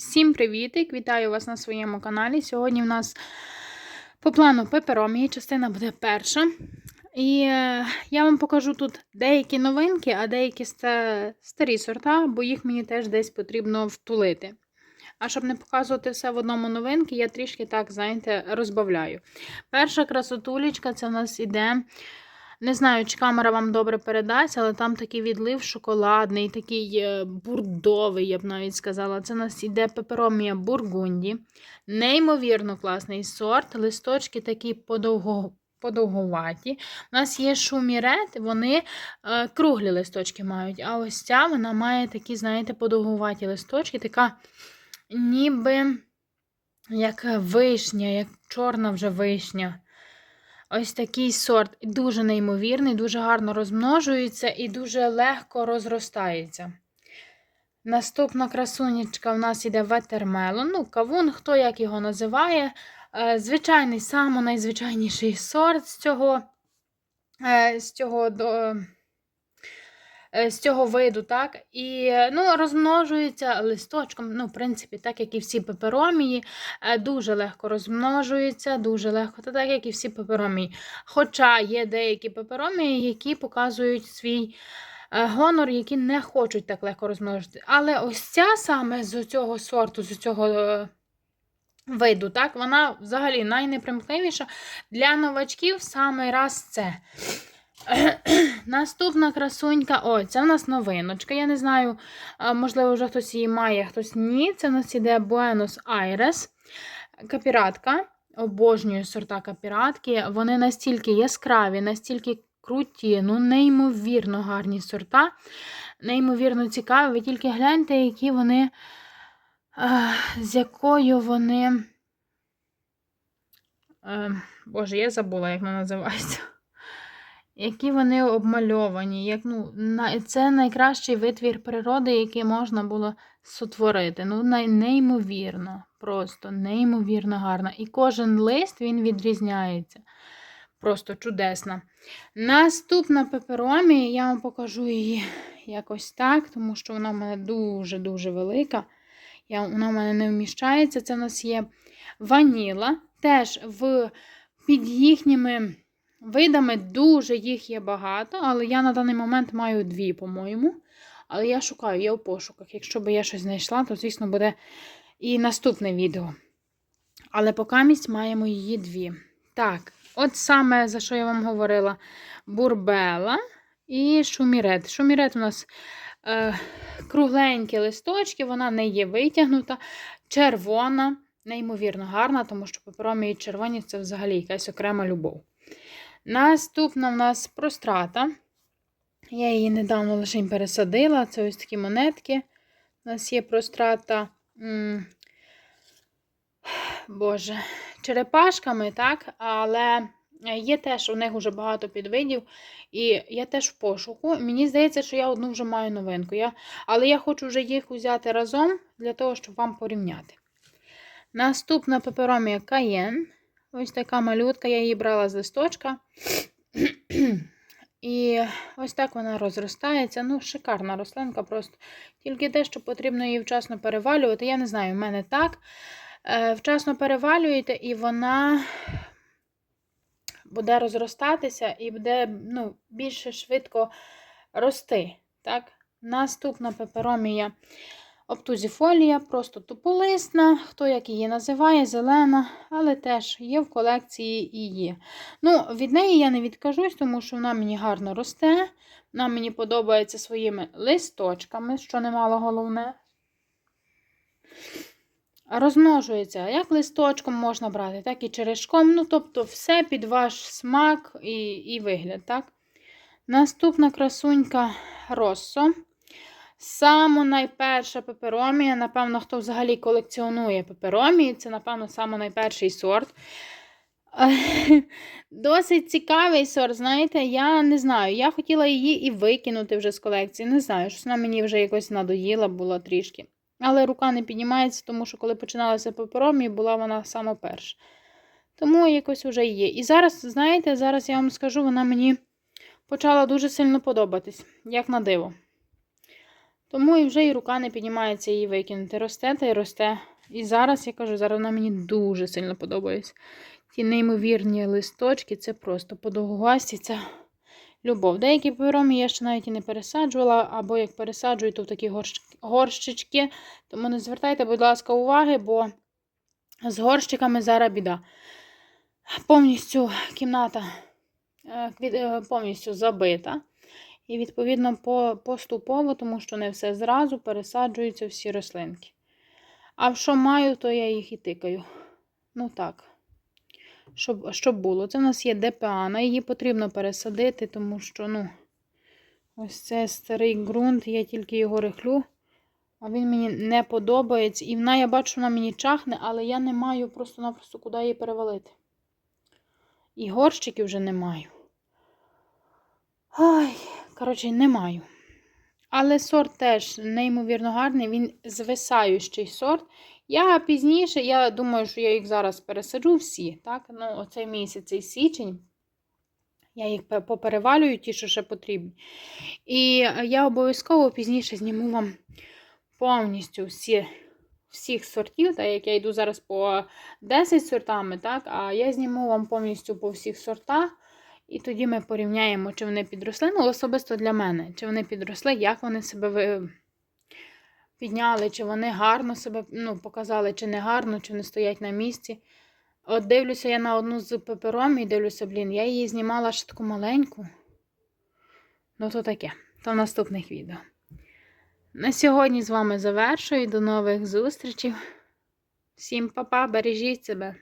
Всім привітик! Вітаю вас на своєму каналі. Сьогодні в нас по плану пеперомії, частина буде перша. І е, я вам покажу тут деякі новинки, а деякі ста- старі сорта, бо їх мені теж десь потрібно втулити. А щоб не показувати все в одному новинки, я трішки так, знаєте, розбавляю. Перша красотулечка це в нас іде. Не знаю, чи камера вам добре передасть, але там такий відлив шоколадний, такий е, бурдовий, я б навіть сказала. Це у нас іде пеперомія бургунді. Неймовірно класний сорт. Листочки такі подовго, подовгуваті. У нас є шумірет, вони е, круглі листочки мають. А ось ця вона має такі, знаєте, подовгуваті листочки, така ніби як вишня, як чорна вже вишня. Ось такий сорт дуже неймовірний, дуже гарно розмножується і дуже легко розростається. Наступна красунечка у нас іде ветермелон. Ну, кавун, хто як його називає. Е, Звичайний, найзвичайніший сорт з цього, е, з цього, з цього виду, так? І е, ну, розмножується листочком, ну, в принципі, так як і всі пеперомії, е, дуже легко розмножується, дуже легко, та так як і всі пеперомії. Хоча є деякі пеперомії, які показують свій е, гонор, які не хочуть так легко розмножити. Але ось ця саме з цього сорту, з цього е, виду, так, вона взагалі найнепримхливіша для новачків саме раз це. Наступна красунька, о, це в нас новиночка. Я не знаю, можливо, вже хтось її має, хтось ні. Це в нас іде Буенос Айрес. Капіратка. Обожнюю сорта капіратки. Вони настільки яскраві, настільки круті, ну, неймовірно гарні сорта, неймовірно цікаві. Ви тільки гляньте, які вони, з якою вони. Е, Боже, я забула, як вона називається. Які вони обмальовані. Як, ну, на, це найкращий витвір природи, який можна було сотворити. Ну, неймовірно, просто неймовірно гарно. І кожен лист він відрізняється. Просто чудесно. Наступна пеперомі, я вам покажу її якось так, тому що вона в мене дуже-дуже велика. Я, вона в мене не вміщається. Це в нас є ваніла. Теж в, під їхніми видами дуже їх є багато, але я на даний момент маю дві, по-моєму. Але я шукаю, я у пошуках. Якщо би я щось знайшла, то, звісно, буде і наступне відео. Але поки місць маємо її дві. Так, от саме за що я вам говорила: бурбела і шумірет. Шумірет у нас е, кругленькі листочки, вона не є витягнута, червона, неймовірно гарна, тому що паперомі і червоні це взагалі якась окрема любов. Наступна в нас прострата. Я її недавно лише пересадила. Це ось такі монетки. У нас є прострата, Боже, черепашками, так? Але є теж у них вже багато підвидів. І я теж в пошуку. Мені здається, що я одну вже маю новинку. Я... Але я хочу вже їх взяти разом для того, щоб вам порівняти. Наступна пеперомія Каєн. Ось така малютка, я її брала з листочка. І ось так вона розростається. Ну, шикарна рослинка просто. Тільки те, що потрібно її вчасно перевалювати. Я не знаю, в мене так. Е, Вчасно перевалюєте, і вона буде розростатися і буде ну, більше швидко рости. Так? Наступна пеперомія Оптузіфолія, просто туполисна, хто як її називає, зелена, але теж є в колекції є. Ну, Від неї я не відкажусь, тому що вона мені гарно росте. Вона мені подобається своїми листочками, що немало головне. Розмножується як листочком можна брати, так і черешком. Ну, тобто, все під ваш смак і і вигляд. так? Наступна красунька Россо. Саме найперша пеперомія, напевно, хто взагалі колекціонує пеперомії, це, напевно, саме найперший сорт. Досить цікавий сорт, знаєте, я не знаю. Я хотіла її і викинути вже з колекції. Не знаю, щось вона мені вже якось надоїла була трішки. Але рука не піднімається, тому що коли починалася пеперомія, була вона саме перша. Тому якось вже є. І зараз, знаєте, зараз я вам скажу, вона мені почала дуже сильно подобатись, як на диво. Тому і вже і рука не піднімається її викинути. Росте та й росте. І зараз я кажу, зараз вона мені дуже сильно подобається. Ті неймовірні листочки, це просто подовгасті, це любов. Деякі пиромі я ще навіть і не пересаджувала, або як пересаджую, то в такі горщ... горщички. Тому не звертайте, будь ласка, уваги, бо з горщиками зараз біда. Повністю кімната е, е, повністю забита. І, відповідно, по, поступово, тому що не все зразу пересаджуються всі рослинки. А що маю, то я їх і тикаю. Ну так. Щоб, щоб було. Це в нас є депеана, її потрібно пересадити, тому що, ну, ось це старий ґрунт, я тільки його рихлю, а він мені не подобається. І вона, я бачу, вона мені чахне, але я не маю просто-напросто куди її перевалити. І горщиків вже не маю. Ой, коротше, не маю. Але сорт теж неймовірно гарний, він звисаючий сорт. Я пізніше, я думаю, що я їх зараз пересаджу всі. Так? Ну, оцей місяць, цей січень. Я їх поперевалюю, ті, що ще потрібні. І я обов'язково пізніше зніму вам повністю всі, всіх сортів, так як я йду зараз по 10 сортами, так? а я зніму вам повністю по всіх сортах. І тоді ми порівняємо, чи вони підросли. Ну, особисто для мене, чи вони підросли, як вони себе підняли, чи вони гарно себе ну, показали, чи не гарно, чи вони стоять на місці. От дивлюся я на одну з пепером і дивлюся, блін, я її знімала ще таку маленьку. Ну, то таке. То в наступних відео. На сьогодні з вами завершую. До нових зустрічей. Всім па-па, бережіть себе.